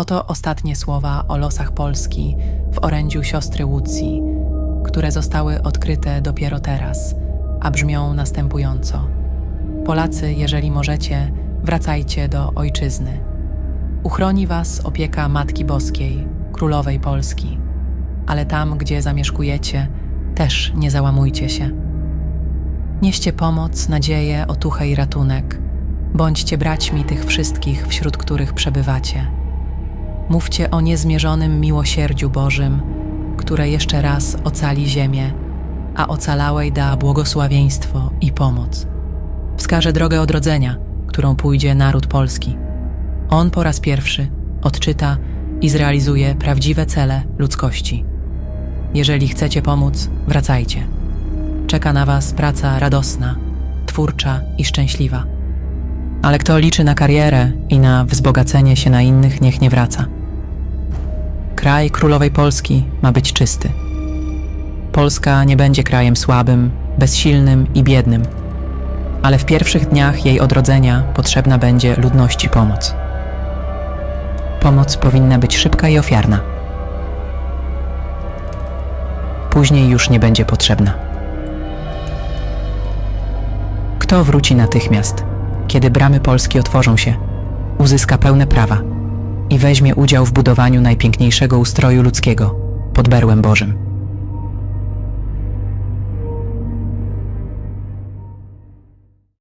Oto ostatnie słowa o losach Polski w orędziu siostry Łucji, które zostały odkryte dopiero teraz, a brzmią następująco. Polacy, jeżeli możecie, wracajcie do ojczyzny. Uchroni was opieka Matki Boskiej, Królowej Polski, ale tam, gdzie zamieszkujecie, też nie załamujcie się. Nieście pomoc, nadzieję, otuchę i ratunek. Bądźcie braćmi tych wszystkich, wśród których przebywacie. Mówcie o niezmierzonym miłosierdziu Bożym, które jeszcze raz ocali ziemię, a ocalałej da błogosławieństwo i pomoc. Wskaże drogę odrodzenia, którą pójdzie naród polski. On po raz pierwszy odczyta i zrealizuje prawdziwe cele ludzkości. Jeżeli chcecie pomóc, wracajcie. Czeka na Was praca radosna, twórcza i szczęśliwa. Ale kto liczy na karierę i na wzbogacenie się na innych, niech nie wraca. Kraj królowej Polski ma być czysty. Polska nie będzie krajem słabym, bezsilnym i biednym, ale w pierwszych dniach jej odrodzenia potrzebna będzie ludności pomoc. Pomoc powinna być szybka i ofiarna. Później już nie będzie potrzebna. Kto wróci natychmiast, kiedy bramy Polski otworzą się, uzyska pełne prawa i weźmie udział w budowaniu najpiękniejszego ustroju ludzkiego pod berłem Bożym.